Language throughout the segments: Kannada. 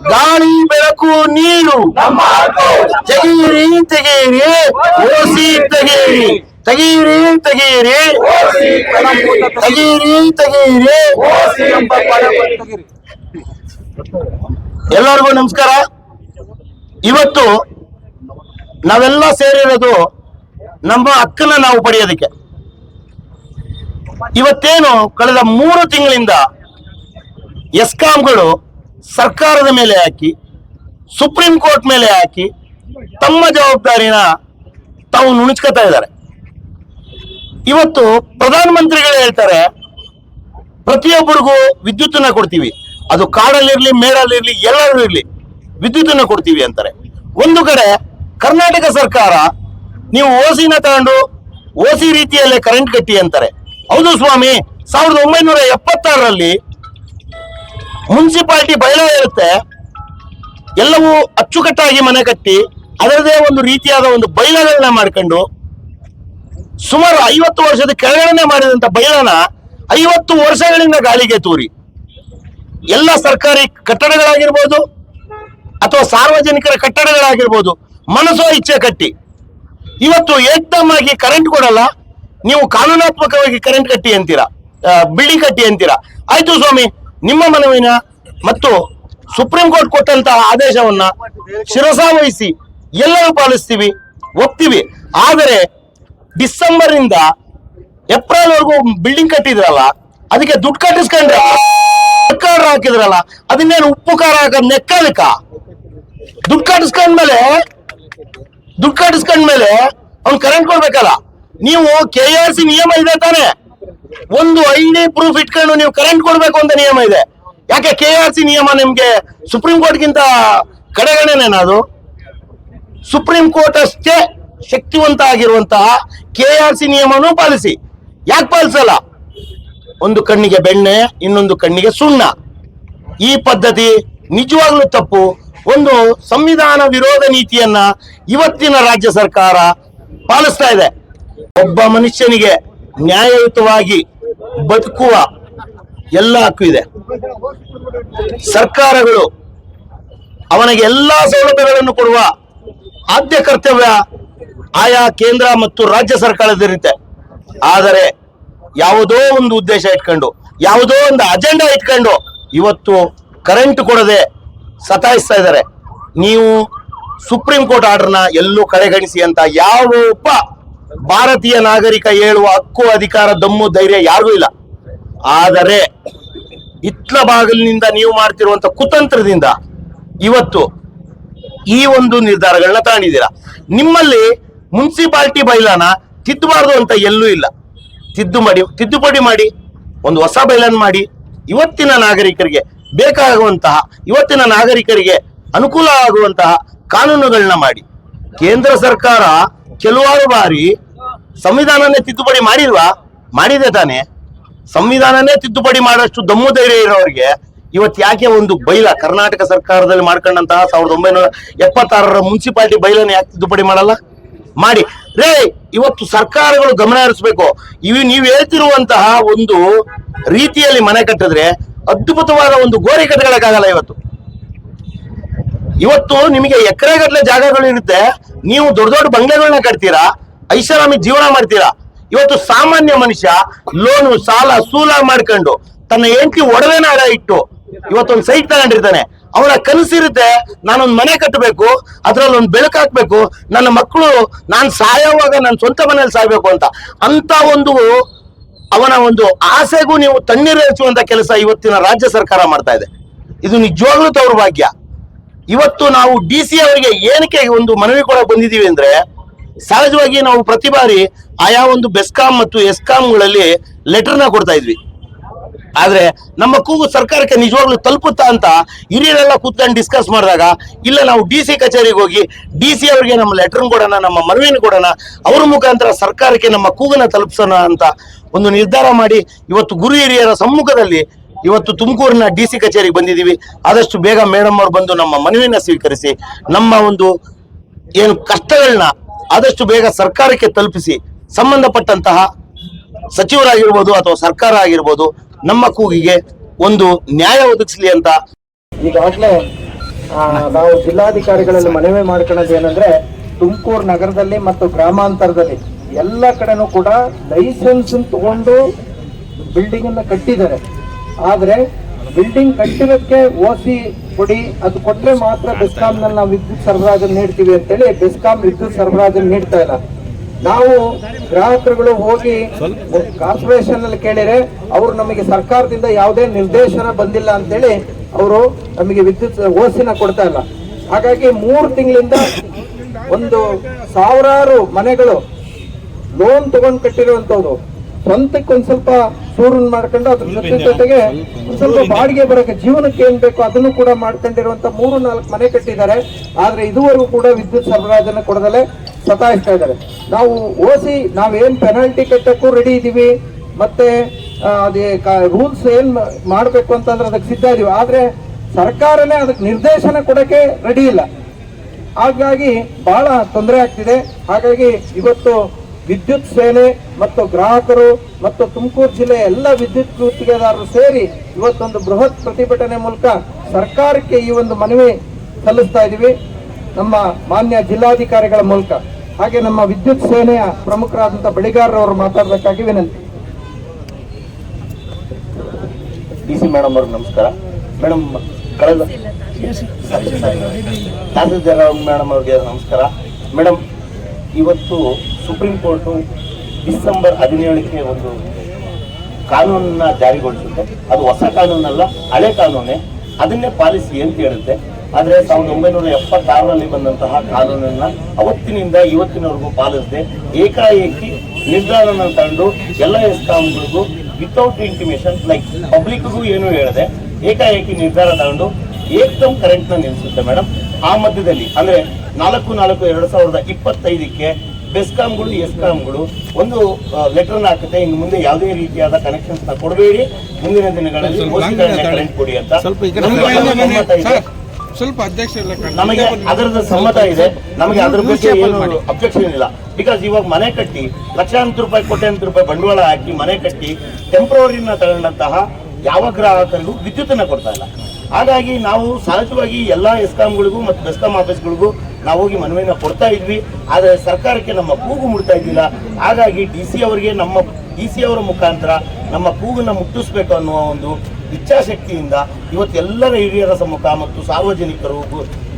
ಗಾಳಿ ಬೆಳಕು ನೀರು. ತೆಗೀರಿ ತೆಗೀರಿ, ಓಸಿ ತೆಗೀರಿ. ತೆಗೀರಿ ತೆಗೀರಿ. ತೆಗೀರಿ ತೆಗೀರಿ. ಎಲ್ಲರಿಗೂ ನಮಸ್ಕಾರ. ಇವತ್ತು ನಾವೆಲ್ಲ ಸೇರಿರೋದು ನಮ್ಮ ಹಕ್ಕನ್ನ ನಾವು ಪಡೆಯೋದಕ್ಕೆ. ಇವತ್ತೇನು ಕಳೆದ ಮೂರು ತಿಂಗಳಿಂದ ಎಸ್ಕಾಂಗಳು ಸರ್ಕಾರದ ಮೇಲೆ ಹಾಕಿ, ಸುಪ್ರೀಂ ಕೋರ್ಟ್ ಮೇಲೆ ಹಾಕಿ, ತಮ್ಮ ಜವಾಬ್ದಾರಿನ ತಾವು ನುಣುಚ್ಕೋತಾ ಇದ್ದಾರೆ. ಇವತ್ತು ಪ್ರಧಾನಮಂತ್ರಿಗಳು ಹೇಳ್ತಾರೆ, ಪ್ರತಿಯೊಬ್ಬರಿಗೂ ವಿದ್ಯುತ್ತನ್ನ ಕೊಡ್ತೀವಿ. ಅದು ಕಾಡಲ್ಲಿರ್ಲಿ, ಮೇಡಲ್ಲಿರ್ಲಿ ಎಲ್ಲರೂ ಇರಲಿ, ವಿದ್ಯುತ್ತನ್ನ ಕೊಡ್ತೀವಿ ಅಂತಾರೆ. ಒಂದು ಕಡೆ ಕರ್ನಾಟಕ ಸರ್ಕಾರ, ನೀವು ಓಸಿನ ತಗೊಂಡು ಓಸಿ ರೀತಿಯಲ್ಲೇ ಕರೆಂಟ್ ಕಟ್ಟಿ ಅಂತಾರೆ. ಹೌದು ಸ್ವಾಮಿ, ಸಾವಿರದ ಒಂಬೈನೂರ ಎಪ್ಪತ್ತಾರರಲ್ಲಿ ಮುನ್ಸಿಪಾಲಿಟಿ ಬಯಲು ಇರುತ್ತೆ. ಎಲ್ಲವೂ ಅಚ್ಚುಕಟ್ಟಾಗಿ ಮನೆ ಕಟ್ಟಿ, ಅದರದೇ ಒಂದು ರೀತಿಯಾದ ಒಂದು ಬಯಲಗಳನ್ನ ಮಾಡ್ಕೊಂಡು, ಸುಮಾರು ಐವತ್ತು ವರ್ಷದ ಕೆಳಗಡೆ ಮಾಡಿದಂತ ಬಯಲನ ಐವತ್ತು ವರ್ಷಗಳಿಂದ ಗಾಳಿಗೆ ತೂರಿ. ಎಲ್ಲ ಸರ್ಕಾರಿ ಕಟ್ಟಡಗಳಾಗಿರ್ಬೋದು ಅಥವಾ ಸಾರ್ವಜನಿಕರ ಕಟ್ಟಡಗಳಾಗಿರ್ಬೋದು ಮನಸ್ಸೋ ಇಚ್ಛೆ ಕಟ್ಟಿ. ಇವತ್ತು ಏಕ್ದಮ್ ಆಗಿ ಕರೆಂಟ್ ಕೊಡಲ್ಲ, ನೀವು ಕಾನೂನಾತ್ಮಕವಾಗಿ ಕರೆಂಟ್ ಕಟ್ಟಿ ಅಂತೀರಾ ಬಿಲ್ಡಿಂಗ್ ಕಟ್ಟಿ ಅಂತೀರಾ. ಆಯ್ತು ಸ್ವಾಮಿ ನಿಮ್ಮ ಮನವಿನ ಮತ್ತು ಸುಪ್ರೀಂ ಕೋರ್ಟ್ ಕೊಟ್ಟಂತಹ ಆದೇಶವನ್ನ ಶಿರಸಾವಹಿಸಿ ಎಲ್ಲರೂ ಪಾಲಿಸ್ತೀವಿ, ಒಪ್ತೀವಿ. ಆದರೆ ಡಿಸೆಂಬರ್ ಇಂದ ಏಪ್ರಿಲ್ ವರೆಗೂ ಬಿಲ್ಡಿಂಗ್ ಕಟ್ಟಿದ್ರಲ್ಲ, ಅದಕ್ಕೆ ದುಡ್ಡು ಕಟ್ಟಿಸ್ಕೊಂಡ್ರೆ ಕಾರ್ಡ್ ಹಾಕಿದ್ರಲ್ಲ, ಅದನ್ನೇನು ಉಪ್ಪು ಖಾರ ಹಾಕೋದ್ ನೆಕ್ಕದಕ್ಕ ದುಡ್ಡು ಕಟ್ಟಿಸ್ಕೊಂಡ್ಮೇಲೆ ದುಡ್ಡು ಕಟ್ಟಿಸ್ಕೊಂಡ್ಮೇಲೆ ಅವ್ನು ಕರೆಂಟ್ ಕೊಡ್ಬೇಕಲ್ಲ. ನೀವು ಕೆ ಆರ್ ಸಿ ನಿಯಮ ಇದೆ ತಾನೆ? ಒಂದು ಐ ಡಿ ಪ್ರೂಫ್ ಇಟ್ಕೊಂಡು ನೀವು ಕರೆಂಟ್ ಕೊಡ್ಬೇಕು ಅಂತ ನಿಯಮ ಇದೆ. ಯಾಕೆ ಕೆ ಆರ್ ಸಿ ನಿಯಮ ನಿಮ್ಗೆ ಸುಪ್ರೀಂ ಕೋರ್ಟ್ಗಿಂತ ಕಡೆಗಣೆನೇನ ಅದು? ಸುಪ್ರೀಂ ಕೋರ್ಟ್ ಅಷ್ಟೇ ಶಕ್ತಿವಂತ ಆಗಿರುವಂತಹ ಕೆ ಆರ್ ಸಿ ನಿಯಮನೂ ಪಾಲಿಸಿ. ಯಾಕೆ ಪಾಲಿಸಲ್ಲ? ಒಂದು ಕಣ್ಣಿಗೆ ಬೆಣ್ಣೆ, ಇನ್ನೊಂದು ಕಣ್ಣಿಗೆ ಸುಣ್ಣ. ಈ ಪದ್ಧತಿ ನಿಜವಾಗ್ಲೂ ತಪ್ಪು. ಒಂದು ಸಂವಿಧಾನ ವಿರೋಧ ನೀತಿಯನ್ನ ಇವತ್ತಿನ ರಾಜ್ಯ ಸರ್ಕಾರ ಪಾಲಿಸ್ತಾ ಇದೆ. ಒಬ್ಬ ಮನುಷ್ಯನಿಗೆ ನ್ಯಾಯಯುತವಾಗಿ ಬದುಕುವ ಎಲ್ಲ ಹಕ್ಕು ಇದೆ. ಸರ್ಕಾರಗಳು ಅವನಿಗೆ ಎಲ್ಲಾ ಸೌಲಭ್ಯಗಳನ್ನು ಕೊಡುವ ಆದ್ಯ ಕರ್ತವ್ಯ ಆಯಾ ಕೇಂದ್ರ ಮತ್ತು ರಾಜ್ಯ ಸರ್ಕಾರದಿರುತ್ತೆ ಆದರೆ ಯಾವುದೋ ಒಂದು ಉದ್ದೇಶ ಇಟ್ಕೊಂಡು, ಯಾವುದೋ ಒಂದು ಅಜೆಂಡಾ ಇಟ್ಕೊಂಡು ಇವತ್ತು ಕರೆಂಟ್ ಕೊಡದೆ ಸತಾಯಿಸ್ತಾ ಇದ್ದಾರೆ. ನೀವು ಸುಪ್ರೀಂ ಕೋರ್ಟ್ ಆರ್ಡರ್ನ ಎಲ್ಲೂ ಕಡೆಗಣಿಸಿ ಅಂತ ಯಾವ ಒಬ್ಬ ಭಾರತೀಯ ನಾಗರಿಕ ಹೇಳುವ ಹಕ್ಕು, ಅಧಿಕಾರ, ದಮ್ಮು, ಧೈರ್ಯ ಯಾರಿಗೂ ಇಲ್ಲ. ಆದರೆ ಇತ್ಲ ಬಾಗಿಲಿನಿಂದ ನೀವು ಮಾಡ್ತಿರುವಂತ ಕುತಂತ್ರದಿಂದ ಇವತ್ತು ಈ ಒಂದು ನಿರ್ಧಾರಗಳನ್ನ ತಗೊಂಡಿದ್ದೀರಾ? ನಿಮ್ಮಲ್ಲಿ ಮುನ್ಸಿಪಾಲ್ಟಿ ಬೈಲಾನ ತಿದ್ದಬಾರ್ದು ಅಂತ ಎಲ್ಲೂ ಇಲ್ಲ. ತಿದ್ದು ಮಾಡಿ ತಿದ್ದುಪಡಿ ಮಾಡಿ, ಒಂದು ಹೊಸ ಬೈಲನ್ ಮಾಡಿ, ಇವತ್ತಿನ ನಾಗರಿಕರಿಗೆ ಬೇಕಾಗುವಂತಹ, ಇವತ್ತಿನ ನಾಗರಿಕರಿಗೆ ಅನುಕೂಲ ಆಗುವಂತಹ ಕಾನೂನುಗಳನ್ನ ಮಾಡಿ. ಕೇಂದ್ರ ಸರ್ಕಾರ ಕೆಲವಾರು ಬಾರಿ ಸಂವಿಧಾನನೇ ತಿದ್ದುಪಡಿ ಮಾಡಿಲ್ವಾ? ಮಾಡಿದೆ ತಾನೆ. ಸಂವಿಧಾನನೇ ತಿದ್ದುಪಡಿ ಮಾಡೋಷ್ಟು ದಮ್ಮು ಧೈರ್ಯ ಇರೋರಿಗೆ ಇವತ್ತು ಯಾಕೆ ಒಂದು ಬೈಲ? ಕರ್ನಾಟಕ ಸರ್ಕಾರದಲ್ಲಿ ಮಾಡ್ಕೊಂಡಂತಹ ಸಾವಿರದ ಒಂಬೈನೂರ ಎಪ್ಪತ್ತಾರರ ಮುನ್ಸಿಪಾಲಿಟಿ ಬೈಲನ್ನ ಯಾಕೆ ತಿದ್ದುಪಡಿ ಮಾಡಲ್ಲ? ಮಾಡಿ. ರೇ ಇವತ್ತು ಸರ್ಕಾರಗಳು ಗಮನ ಹರಿಸ್ಬೇಕು. ಇವು ನೀವು ಹೇಳ್ತಿರುವಂತಹ ಒಂದು ರೀತಿಯಲ್ಲಿ ಮನೆ ಕಟ್ಟಿದ್ರೆ ಅದ್ಭುತವಾದ ಒಂದು ಗೋರಿ ಕಟ್ಟಗಳಕ್ಕಾಗಲ್ಲ ಇವತ್ತು. ಇವತ್ತು ನಿಮಗೆ ಎಕರೆಗಟ್ಟಲೆ ಜಾಗಗಳು ಇರುತ್ತೆ. ನೀವು ದೊಡ್ಡ ದೊಡ್ಡ ಬಂಗ್ಲೆಗಳನ್ನ ಕಟ್ತೀರಾ? ಐಷಾರಾಮಿ ಜೀವನ ಮಾಡ್ತೀರಾ? ಇವತ್ತು ಸಾಮಾನ್ಯ ಮನುಷ್ಯ ಲೋನು, ಸಾಲ, ಸೂಲ ಮಾಡ್ಕೊಂಡು ತನ್ನ ಹೆಂಡತಿ ಒಡವೆನ ಇಟ್ಟು ಇವತ್ತೊಂದು ಸೈಟ್ ತಗೊಂಡಿರ್ತಾನೆ. ಅವನ ಕನಸಿರುತ್ತೆ ನಾನೊಂದು ಮನೆ ಕಟ್ಟಬೇಕು ಅದ್ರಲ್ಲಿ ಒಂದು ಬೆಳಕು ಹಾಕ್ಬೇಕು, ನನ್ನ ಮಕ್ಕಳು ನಾನು ಸಾಯೋವಾಗ ನನ್ನ ಸ್ವಂತ ಮನೇಲಿ ಸಾಯ್ಬೇಕು ಅಂತ. ಅಂತ ಒಂದು ಅವನ ಒಂದು ಆಸೆಗೂ ನೀವು ತಣ್ಣೀರಿಸುವಂತ ಕೆಲಸ ಇವತ್ತಿನ ರಾಜ್ಯ ಸರ್ಕಾರ ಮಾಡ್ತಾ ಇದೆ. ಇದು ನಿಜವಾಗ್ಲೂ ದೌರ್ಭಾಗ್ಯ ಇವತ್ತು ನಾವು ಡಿ ಸಿ ಅವರಿಗೆ ಏನಕ್ಕೆ ಒಂದು ಮನವಿ ಕೊಡಕ್ ಬಂದಿದ್ದೀವಿ ಅಂದ್ರೆ ಸಹಜವಾಗಿ ನಾವು ಪ್ರತಿ ಬಾರಿ ಆಯಾ ಒಂದು ಬೆಸ್ಕಾಂ ಮತ್ತು ಎಸ್ಕಾಂಗಳಲ್ಲಿ ಲೆಟರ್ನ ಕೊಡ್ತಾ ಇದ್ವಿ. ಆದ್ರೆ ನಮ್ಮ ಕೂಗು ಸರ್ಕಾರಕ್ಕೆ ನಿಜವಾಗ್ಲೂ ತಲುಪುತ್ತಾ ಅಂತ ಹಿರಿಯರೆಲ್ಲ ಕೂತ್ಕೊಂಡು ಡಿಸ್ಕಸ್ ಮಾಡಿದಾಗ, ಇಲ್ಲ ನಾವು ಡಿ ಸಿ ಕಚೇರಿಗೆ ಹೋಗಿ ಡಿ ಸಿ ಅವರಿಗೆ ನಮ್ಮ ಲೆಟರ್ ಕೊಡೋಣ, ನಮ್ಮ ಮನವಿನ ಕೊಡೋಣ, ಅವ್ರ ಮುಖಾಂತರ ಸರ್ಕಾರಕ್ಕೆ ನಮ್ಮ ಕೂಗನ್ನ ತಲುಪಿಸೋಣ ಅಂತ ಒಂದು ನಿರ್ಧಾರ ಮಾಡಿ ಇವತ್ತು ಗುರು ಹಿರಿಯರ ಸಮ್ಮುಖದಲ್ಲಿ ಇವತ್ತು ತುಮಕೂರಿನ ಡಿ ಸಿ ಕಚೇರಿಗೆ ಬಂದಿದ್ದೀವಿ. ಆದಷ್ಟು ಬೇಗ ಮೇಡಮ್ ಅವರು ಬಂದು ನಮ್ಮ ಮನವಿನ ಸ್ವೀಕರಿಸಿ, ನಮ್ಮ ಒಂದು ಏನು ಕಷ್ಟಗಳನ್ನ ಆದಷ್ಟು ಬೇಗ ಸರ್ಕಾರಕ್ಕೆ ತಲುಪಿಸಿ ಸಂಬಂಧಪಟ್ಟಂತಹ ಸಚಿವರಾಗಿರ್ಬೋದು ಅಥವಾ ಸರ್ಕಾರ ಆಗಿರ್ಬೋದು ನಮ್ಮ ಕೂಗಿಗೆ ಒಂದು ನ್ಯಾಯ ಒದಗಿಸಲಿ ಅಂತ. ಈಗಾಗಲೇ ನಾವು ಜಿಲ್ಲಾಧಿಕಾರಿಗಳಲ್ಲಿ ಮನವಿ ಮಾಡ್ಕೊಳ್ಳೋದು ಏನಂದ್ರೆ, ತುಮಕೂರು ನಗರದಲ್ಲಿ ಮತ್ತು ಗ್ರಾಮಾಂತರದಲ್ಲಿ ಎಲ್ಲ ಕಡೆನೂ ಕೂಡ ಲೈಸೆನ್ಸ್ ತಗೊಂಡು ಬಿಲ್ಡಿಂಗ್ ಅನ್ನ ಕಟ್ಟಿದ್ದಾರೆ. ಆದ್ರೆ ಬಿಲ್ಡಿಂಗ್ ಕಟ್ಟಿರೋಕ್ಕೆ ಓಸಿ ಕೊಡಿ, ಅದು ಕೊಟ್ರೆ ಮಾತ್ರ ಬೆಸ್ಕಾಮ್ನಲ್ಲಿ ನಾವು ವಿದ್ಯುತ್ ಸರಬರಾಜನ್ನು ನೀಡ್ತೀವಿ ಅಂತೇಳಿ ಬೆಸ್ಕಾಂ ವಿದ್ಯುತ್ ಸರಬರಾಜನ್ನು ನೀಡ್ತಾ ಇಲ್ಲ. ನಾವು ಗ್ರಾಹಕರುಗಳು ಹೋಗಿ ಕಾರ್ಪೊರೇಷನ್ ಅಲ್ಲಿ ಕೇಳಿದ್ರೆ ಅವರು ನಮಗೆ ಸರ್ಕಾರದಿಂದ ಯಾವುದೇ ನಿರ್ದೇಶನ ಬಂದಿಲ್ಲ ಅಂತೇಳಿ ಅವರು ನಮಗೆ ವಿದ್ಯುತ್ ಓಸಿನ ಕೊಡ್ತಾ ಇಲ್ಲ. ಹಾಗಾಗಿ ಮೂರು ತಿಂಗಳಿಂದ ಒಂದು ಸಾವಿರಾರು ಮನೆಗಳು ಲೋನ್ ತಗೊಂಡು ಕಟ್ಟಿರುವಂತವ್ರು ಸ್ವಂತಕ್ಕೆ ಒಂದ್ ಸ್ವಲ್ಪ ಸೂರನ್ ಮಾಡ್ಕೊಂಡು ಅದ್ರ ಜೊತೆ ಜೊತೆಗೆ ಒಂದ್ ಸ್ವಲ್ಪ ಬಾಡಿಗೆ ಬರಕ್ಕೆ ಜೀವನಕ್ಕೆ ಏನ್ ಬೇಕು ಅದನ್ನು ಕೂಡ ಮಾಡ್ಕೊಂಡಿರುವಂತ ಮೂರು ನಾಲ್ಕು ಮನೆ ಕಟ್ಟಿದ್ದಾರೆ. ಆದ್ರೆ ಇದುವರೆಗೂ ಕೂಡ ವಿದ್ಯುತ್ ಸರಬರಾಜನ್ನ ಕೊಡದಲೆ ಸತಾಯಿಸ್ತಾ ಇದ್ದಾರೆ. ನಾವು ಓಸಿ ನಾವೇನ್ ಪೆನಾಲ್ಟಿ ಕಟ್ಟಕ್ಕೂ ರೆಡಿ ಇದೀವಿ. ಮತ್ತೆ ಅದೇ ರೂಲ್ಸ್ ಏನ್ ಮಾಡ್ಬೇಕು ಅಂತಂದ್ರೆ ಅದಕ್ಕೆ ಸಿದ್ಧ ಇದೀವಿ. ಆದ್ರೆ ಸರ್ಕಾರನೇ ಅದಕ್ಕೆ ನಿರ್ದೇಶನ ಕೊಡಕ್ಕೆ ರೆಡಿ ಇಲ್ಲ. ಹಾಗಾಗಿ ಬಹಳ ತೊಂದರೆ ಆಗ್ತಿದೆ. ಹಾಗಾಗಿ ಇವತ್ತು ವಿದ್ಯುತ್ ಸೇನೆ ಮತ್ತು ಗ್ರಾಹಕರು ಮತ್ತು ತುಮಕೂರು ಜಿಲ್ಲೆಯ ಎಲ್ಲ ವಿದ್ಯುತ್ ಗುತ್ತಿಗೆದಾರರು ಸೇರಿ ಇವತ್ತೊಂದು ಬೃಹತ್ ಪ್ರತಿಭಟನೆ ಮೂಲಕ ಸರ್ಕಾರಕ್ಕೆ ಈ ಒಂದು ಮನವಿ ಸಲ್ಲಿಸ್ತಾ ಇದ್ದೀವಿ. ನಮ್ಮ ಮಾನ್ಯ ಜಿಲ್ಲಾಧಿಕಾರಿಗಳ ಮೂಲಕ. ಹಾಗೆ ನಮ್ಮ ವಿದ್ಯುತ್ ಸೇನೆಯ ಪ್ರಮುಖರಾದಂಥ ಬಳಿಗಾರರವರು ಮಾತಾಡಬೇಕಾಗಿ ವಿನಂತಿ. ಡಿ ಸಿ ಮೇಡಮ್ ಅವ್ರಿಗೆ ನಮಸ್ಕಾರ. ಮೇಡಮ್ ಕಳೆದ ತಹಸೀಲ್ದಾರ್ ಮೇಡಮ್ ಅವ್ರಿಗೆ ನಮಸ್ಕಾರ. ಮೇಡಮ್ ಇವತ್ತು ಸುಪ್ರೀಂ ಕೋರ್ಟು ಡಿಸೆಂಬರ್ ಹದಿನೇಳಕ್ಕೆ ಒಂದು ಕಾನೂನನ್ನ ಜಾರಿಗೊಳಿಸುತ್ತೆ. ಅದು ಹೊಸ ಕಾನೂನಲ್ಲ, ಹಳೆ ಕಾನೂನೇ. ಅದನ್ನೇ ಪಾಲಿಸಿ ಅಂತ ಹೇಳುತ್ತೆ. ಆದರೆ ಸಾವಿರದ ಒಂಬೈನೂರ ಎಪ್ಪತ್ತಾರರಲ್ಲಿ ಬಂದಂತಹ ಕಾನೂನನ್ನ ಅವತ್ತಿನಿಂದ ಇವತ್ತಿನವರೆಗೂ ಪಾಲಿಸದೆ. ಏಕಾಏಕಿ ನಿರ್ಧಾರನ ತಂದು ಎಲ್ಲ ಎಸ್ಕಾಂಗಳಿಗೂ ವಿತೌಟ್ ಇಂಟಿಮೇಷನ್ ಲೈಕ್ ಪಬ್ಲಿಕ್ಗೂ ಏನು ಹೇಳದೆ, ಏಕಾಏಕಿ ನಿರ್ಧಾರ ತಗೊಂಡು ಏಕ್ದಮ್ ಕರೆಂಟ್ನ ನಿಲ್ಲಿಸುತ್ತೆ ಮೇಡಮ್ ಆ ಮಧ್ಯದಲ್ಲಿ, ಅಂದ್ರೆ ನಾಲ್ಕು ನಾಲ್ಕು ಎರಡು ಸಾವಿರದ ಇಪ್ಪತ್ತೈದಕ್ಕೆ ಬೆಸ್ಕಾಂಗಳು ಎಸ್ಕಾಂಗಳು ಒಂದು ಲೆಟರ್ನ ಹಾಕುತ್ತೆ. ಇನ್ನು ಮುಂದೆ ಯಾವುದೇ ರೀತಿಯಾದ ಕನೆಕ್ಷನ್ಸ್ನ ಕೊಡಬೇಡಿ. ಮುಂದಿನ ದಿನಗಳಲ್ಲಿ ಕರೆಂಟ್ ಕೊಡಿ ಅಂತ. ಸ್ವಲ್ಪ ಅಧ್ಯಕ್ಷ ನಮಗೆ ಅದರದ ಸಮ್ಮತ ಇದೆ. ನಮಗೆ ಅದ್ರ ಬಗ್ಗೆ ಏನು ಅಬ್ಜೆಕ್ಷನ್ ಇಲ್ಲ. ಬಿಕಾಸ್ ಇವಾಗ ಮನೆ ಕಟ್ಟಿ ಲಕ್ಷಾಂತರ ರೂಪಾಯಿ ಕೋಟ್ಯಾಂತರ ರೂಪಾಯಿ ಬಂಡವಾಳ ಹಾಕಿ ಮನೆ ಕಟ್ಟಿ ಟೆಂಪ್ರವರಿನ ತಗೊಂಡಂತಹ ಯಾವ ಗ್ರಾಹಕರಿಗೂ ವಿದ್ಯುತ್ತನ್ನ ಕೊಡ್ತಾ ಇಲ್ಲ. ಹಾಗಾಗಿ ನಾವು ಸಹಜವಾಗಿ ಎಲ್ಲಾ ಎಸ್ಕಾಂಗಳಿಗೂ ಮತ್ತು ಬೆಸ್ಕಾಂ ಆಫೀಸ್ಗಳಿಗೂ ನಾವು ಹೋಗಿ ಮನವಿಯನ್ನು ಕೊಡ್ತಾ ಇದ್ವಿ. ಆದರೆ ಸರ್ಕಾರಕ್ಕೆ ನಮ್ಮ ಕೂಗು ಮುಡ್ತಾ ಇದ್ದಿಲ್ಲ. ಹಾಗಾಗಿ ಡಿ ಸಿ ಅವರಿಗೆ ನಮ್ಮ ಡಿ ಸಿ ಅವರ ಮುಖಾಂತರ ನಮ್ಮ ಕೂಗನ್ನು ಮುಟ್ಟಿಸ್ಬೇಕು ಅನ್ನುವ ಒಂದು ಇಚ್ಛಾಶಕ್ತಿಯಿಂದ ಇವತ್ತು ಎಲ್ಲರ ಹಿರಿಯರ ಸಮ್ಮುಖ ಮತ್ತು ಸಾರ್ವಜನಿಕರು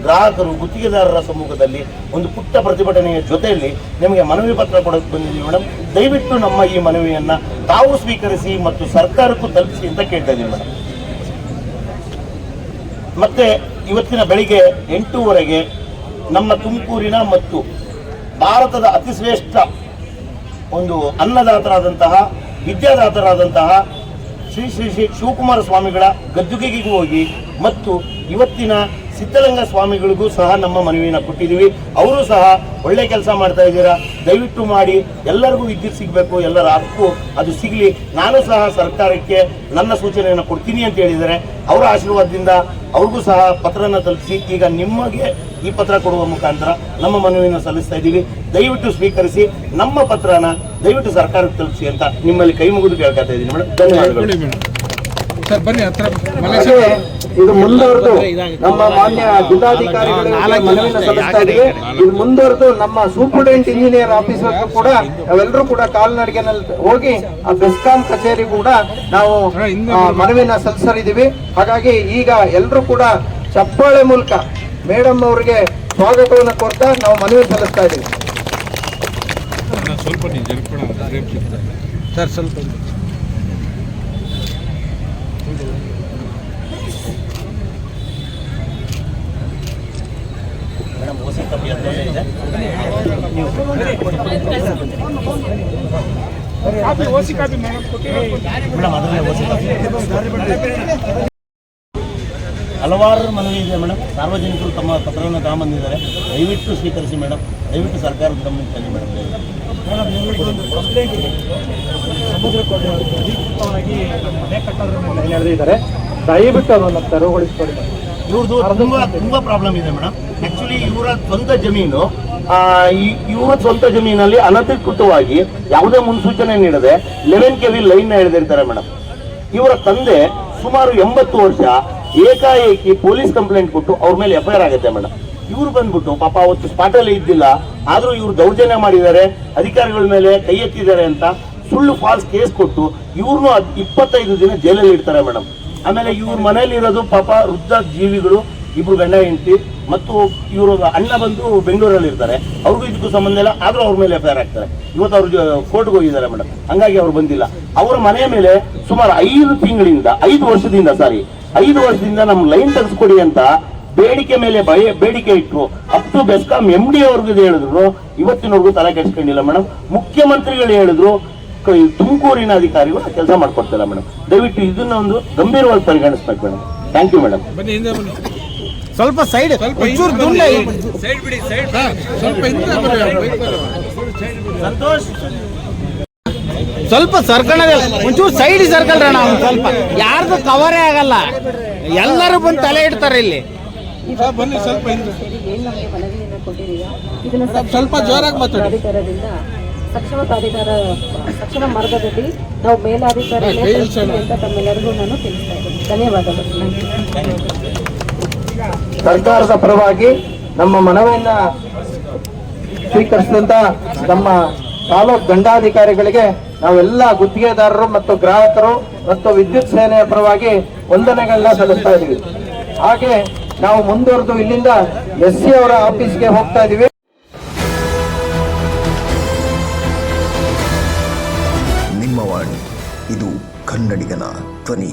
ಗ್ರಾಹಕರು, ಗುತ್ತಿಗೆದಾರರ ಸಮ್ಮುಖದಲ್ಲಿ ಒಂದು ಪುಟ್ಟ ಪ್ರತಿಭಟನೆಯ ಜೊತೆಯಲ್ಲಿ ನಿಮಗೆ ಮನವಿ ಪತ್ರ ಕೊಡಕ್ಕೆ ಬಂದಿದ್ದೀವಿ ಮೇಡಮ್. ದಯವಿಟ್ಟು ನಮ್ಮ ಈ ಮನವಿಯನ್ನು ತಾವು ಸ್ವೀಕರಿಸಿ ಮತ್ತು ಸರ್ಕಾರಕ್ಕೂ ತಲುಪಿಸಿ ಅಂತ ಕೇಳ್ತಾ ಇದ್ದೀವಿ ಮೇಡಮ್. ಮತ್ತೆ ಇವತ್ತಿನ ಬೆಳಿಗ್ಗೆ ಎಂಟೂವರೆಗೆ ನಮ್ಮ ತುಮಕೂರಿನ ಮತ್ತು ಭಾರತದ ಅತಿ ಶ್ರೇಷ್ಠ ಒಂದು ಅನ್ನದಾತರಾದಂತಹ, ವಿದ್ಯಾದಾತರಾದಂತಹ ಶ್ರೀ ಶ್ರೀ ಶ್ರೀ ಶಿವಕುಮಾರ ಸ್ವಾಮಿಗಳ ಗದ್ದುಗೆಗೆ ಹೋಗಿ ಮತ್ತು ಇವತ್ತಿನ ಸಿದ್ಧಲಿಂಗ ಸ್ವಾಮಿಗಳಿಗೂ ಸಹ ನಮ್ಮ ಮನವಿಯನ್ನು ಕೊಟ್ಟಿದ್ದೀವಿ. ಅವರು ಸಹ ಒಳ್ಳೆ ಕೆಲಸ ಮಾಡ್ತಾ ಇದ್ದೀರಾ? ದಯವಿಟ್ಟು ಮಾಡಿ. ಎಲ್ಲರಿಗೂ ವಿದ್ಯುತ್ ಸಿಗಬೇಕು ಎಲ್ಲರ ಹಕ್ಕು ಅದು ಸಿಗಲಿ. ನಾನು ಸಹ ಸರ್ಕಾರಕ್ಕೆ ನನ್ನ ಸೂಚನೆಯನ್ನು ಕೊಡ್ತೀನಿ ಅಂತ ಹೇಳಿದರೆ ಅವರ ಆಶೀರ್ವಾದದಿಂದ ಅವ್ರಿಗೂ ಸಹ ಪತ್ರನ ತಲುಪಿಸಿ. ಈಗ ನಿಮಗೆ ಈ ಪತ್ರ ಕೊಡುವ ಮುಖಾಂತರ ನಮ್ಮ ಮನವಿಯನ್ನು ಸಲ್ಲಿಸ್ತಾ ಇದ್ದೀವಿ. ದಯವಿಟ್ಟು ಸ್ವೀಕರಿಸಿ ನಮ್ಮ ಪತ್ರನ ದಯವಿಟ್ಟು ಸರ್ಕಾರಕ್ಕೆ ತಲುಪಿಸಿ ಅಂತ ನಿಮ್ಮಲ್ಲಿ ಕೈ ಮುಗಿದು ಕೇಳ್ಕೊತಾ ಇದ್ದೀನಿ ಮೇಡಮ್ ಧನ್ಯವಾದಗಳು. ಇದು ಮುಂದುವರೆದು ನಮ್ಮ ಮಾನ್ಯ ಜಿಲ್ಲಾಧಿಕಾರಿಗಳಿಗೆ ಮನವಿನ ಸಲ್ಲಿಸ್ತಾ ಇದು ಮುಂದುವರೆದು ನಮ್ಮ ಸೂಪರ್ಡೆಂಟ್ ಇಂಜಿನಿಯರ್ ಆಫೀಸರ್ ಕೂಡ ನಾವೆಲ್ಲರೂ ಕೂಡ ಕಾಲ್ನಡಿಗೆನಲ್ಲಿ ಹೋಗಿ ಆ ಬೆಸ್ಕಾಂ ಕಚೇರಿ ಕೂಡ ನಾವು ಮನವಿನ ಸಲ್ಲಿಸಲಿದ್ದೀವಿ. ಹಾಗಾಗಿ ಈಗ ಎಲ್ಲರೂ ಕೂಡ ಚಪ್ಪಾಳೆ ಮೂಲಕ ಮೇಡಮ್ ಅವರಿಗೆ ಸ್ವಾಗತವನ್ನು ಕೊಡ್ತಾ ನಾವು ಮನವಿ ಸಲ್ಲಿಸ್ತಾ ಇದ್ದೀವಿ. ಸರ್ ಸ್ವಲ್ಪ ಮೇಡಮ್ ಓಸಿ ಕಾಪಿ ಅದರಲ್ಲೇ ಇದೆ. ಮೇಡಮ್ ಅದರಲ್ಲೇ ಓಸಿ ಕಾಪಿ ಹಲವಾರು ಮನವಿ ಇದೆ ಮೇಡಮ್. ಸಾರ್ವಜನಿಕರು ತಮ್ಮ ಪತ್ರವನ್ನು ತಗೊಂಬಂದಿದ್ದಾರೆ ದಯವಿಟ್ಟು ಸ್ವೀಕರಿಸಿ ಮೇಡಮ್. ದಯವಿಟ್ಟು ಸರ್ಕಾರದ ಗಮನಕ್ಕೆ ತನ್ನಿ ಮೇಡಮ್. ಇದ್ದಾರೆ. ದಯವಿಟ್ಟು ಅದನ್ನು ತೆರವುಗೊಳಿಸಿಕೊಡಿ ಇವ್ರದ್ದು ತುಂಬಾ ತುಂಬಾ ಪ್ರಾಬ್ಲಮ್ ಇದೆ ಮೇಡಮ್ ಆಕ್ಚುಲಿ ಇವರ ಸ್ವಂತ ಜಮೀನು ಇವರ ಸ್ವಂತ ಜಮೀನಲ್ಲಿ ಅನಧಿಕೃತವಾಗಿ ಯಾವುದೇ ಮುನ್ಸೂಚನೆ ನೀಡದೆ ಲೆವೆನ್ ಕೆ ವಿ ಲೈನ್ ಎಳೆದಿರ್ತಾರೆ ಮೇಡಮ್ ಇವರ ತಂದೆ ಸುಮಾರು ಎಂಬತ್ತು ವರ್ಷ ಏಕಾಏಕಿ ಪೊಲೀಸ್ ಕಂಪ್ಲೇಂಟ್ ಕೊಟ್ಟು ಅವ್ರ ಮೇಲೆ ಎಫ್ ಆಗುತ್ತೆ ಮೇಡಮ್ ಇವ್ರು ಬಂದ್ಬಿಟ್ಟು ಪಾಪ ಅವತ್ತು ಸ್ಪಾಟ್ ಅಲ್ಲಿ ಇದ್ದಿಲ್ಲ. ಆದರೂ ಇವ್ರು ದೌರ್ಜನ್ಯ ಮಾಡಿದ್ದಾರೆ. ಅಧಿಕಾರಿಗಳ ಮೇಲೆ ಕೈ ಎತ್ತಿದ್ದಾರೆ ಅಂತ ಸುಳ್ಳು ಫಾಲ್ಸ್ ಕೇಸ್ ಕೊಟ್ಟು ಇವ್ರನ್ನೂ ಇಪ್ಪತ್ತೈದು ದಿನ ಜೈಲಲ್ಲಿ ಇಡ್ತಾರೆ ಮೇಡಮ್ ಆಮೇಲೆ ಇವ್ರ ಮನೆಯಲ್ಲಿರೋದು ಪಾಪ ವೃದ್ಧ ಜೀವಿಗಳು, ಇಬ್ರು ಗಂಡ, ಹೆಂಡತಿ, ಮತ್ತು ಇವರು ಅಣ್ಣ ಬಂದು ಬೆಂಗಳೂರಲ್ಲಿ ಇರ್ತಾರೆ ಅವ್ರಿಗೂ ಇದಕ್ಕೂ ಸಂಬಂಧ ಇಲ್ಲ, ಆದ್ರೂ ಅವ್ರ ಮೇಲೆ ಎಫ್ ಐ ಆರ್ ಆಗ್ತಾರೆ ಇವತ್ತು ಅವ್ರಿಗೆ ಕೋರ್ಟ್ಗೆ ಹೋಗಿದ್ದಾರೆ ಮೇಡಮ್. ಹಂಗಾಗಿ ಅವ್ರು ಬಂದಿಲ್ಲ. ಅವರ ಮನೆಯ ಮೇಲೆ ಸುಮಾರು ಐದು ತಿಂಗಳಿಂದ, ಐದು ವರ್ಷದಿಂದ ಸಾರಿ ಐದು ವರ್ಷದಿಂದ ನಮ್ಮ ಲೈನ್ ತೆಗೆಸ್ಕೊಡಿ ಅಂತ ಬೇಡಿಕೆ ಮೇಲೆ ಬೇಡಿಕೆ ಇಟ್ಟರು up to BESCOM M D ಅವ್ರಿಗೂ ಹೇಳಿದ್ರು. ಇವತ್ತಿನವರೆಗೂ ತಲೆ ಕೆಡಿಸ್ಕೊಂಡಿಲ್ಲ ಮೇಡಮ್. ಮುಖ್ಯಮಂತ್ರಿಗಳು ಹೇಳಿದ್ರು ತುಮಕೂರಿನ ಅಧಿಕಾರಿಗಳು ಕೆಲಸ ಮಾಡ್ಕೊಡ್ತಿಲ್ಲ ಮೇಡಮ್. ದಯವಿಟ್ಟು ಇದನ್ನ ಒಂದು ಗಂಭೀರವಾಗಿ ಪರಿಗಣಿಸ್ಬೇಕು ಮೇಡಮ್. ಥ್ಯಾಂಕ್ ಯು ಮೇಡಮ್ ಬನ್ನಿ ಹಿಂದೆ ಬನ್ನಿ. ಸ್ವಲ್ಪ ಸೈಡ್ ಸ್ವಲ್ಪ ಒಂಚೂರು ಹಿಂದೆ ಸೈಡ್ ಬಿಡಿ ಸೈಡ್ ಸ್ವಲ್ಪ ಹಿಂದೆ ಬರ್ರಿ ಬೈಕ್ ಮೇಲೆ. ಸಂತೋಷ್. ಸ್ವಲ್ಪ ಸರ್ಕಣದಲ್ಲಿ ಒಂಚೂರು ಸೈಡ್ ಸರ್ಕಲ್ರಣ ಒಂದು ಸ್ವಲ್ಪ. ಯಾರ್ದು ಕವರೇ ಆಗಲ್ಲ. ಎಲ್ಲರೂ ಬಂದು ತಲೆ ಇಡ್ತಾರೆ ಇಲ್ಲಿ. ಸ್ವಲ್ಪ ಜೋರಾಗಿ ಮಾತಾಡಿ. ಸಕ್ಷಮ ಪ್ರಾಧಿಕಾರ ಸಕ್ಷಮ ಮಾರ್ಗದಲ್ಲಿ ನಾವು ಮೇಲಾಧಿಕಾರಿ. ಅಂತ ತಮ್ಮೆಲ್ಲರಿಗೂ ನಾನು ತಿಳಿಸ್ತಾ ಇದ್ದೀನಿ. ಧನ್ಯವಾದಗಳು. ಸರ್ಕಾರದ ಪರವಾಗಿ ನಮ್ಮ ಮನವಿಯನ್ನ ಸ್ವೀಕರಿಸಿದಂತ ನಮ್ಮ ತಾಲೂಕ್ ದಂಡಾಧಿಕಾರಿಗಳಿಗೆ ನಾವೆಲ್ಲ ಗುತ್ತಿಗೆದಾರರು ಮತ್ತು ಗ್ರಾಹಕರು ಮತ್ತು ವಿದ್ಯುತ್ ಸೇನೆಯ ಪರವಾಗಿ ವಂದನೆಗಳನ್ನ ಸಲ್ಲಿಸ್ತಾ ಇದೀವಿ. ಹಾಗೆ ನಾವು ಮುಂದುವರೆದು ಇಲ್ಲಿಂದ ಎಸ್ ಸಿ ಅವರ ಆಫೀಸ್ಗೆ ಹೋಗ್ತಾ ಇದೀವಿ. ನಿಮ್ಮ ವಾಣಿ ಇದು ಕನ್ನಡಿಗನ ಧ್ವನಿ